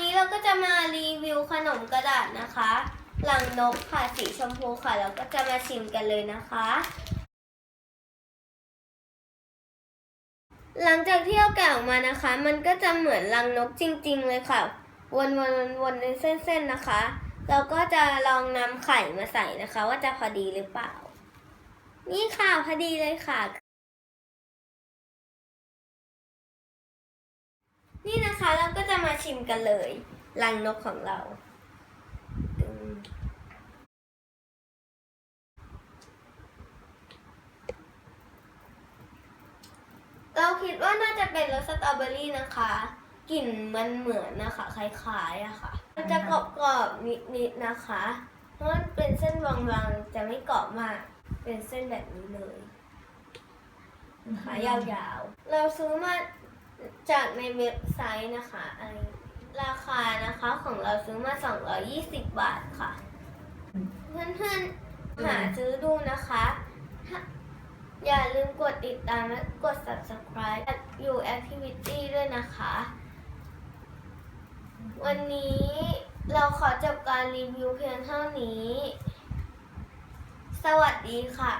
นี้เราก็จะมารีวิวขนมกระดาษนะคะลังนกค่ะสีชมพูค่ะเราก็จะมาชิมกันเลยนะคะ หลังจากที่เราแกะออกมานะคะ มันก็จะเหมือนลังนกจริง ๆ เลยค่ะ วนๆวนวนเป็นเส้นๆนะคะ เราก็จะลองนำไข่มาใส่นะคะ ว่าจะพอดีหรือเปล่า นี่ค่ะพอดีเลยค่ะ นี่นะคะเราก็จะมาชิมกันเลยรังนกของเราเราคิดว่าน่าจะเป็นรสสตรอเบอรี่นะคะ กลิ่นมันเหมือนนะคะ คล้ายๆอะค่ะ มันจะกรอบๆนิดๆนะคะ เพราะมันเป็นเส้นบางๆจะไม่กรอบมาก เป็นเส้นแบบนี้เลยขายาวๆ เราซื้อมา จากในเว็บไซต์นะคะอะไรราคานะคะของเราซื้อมา 220 บาทค่ะ เพื่อนๆ หาซื้อดูนะคะ อย่าลืมกดติดตามและกด subscribe อยู่ activity ด้วยนะคะ วันนี้เราขอจบการรีวิวเพียงเท่านี้ สวัสดีค่ะ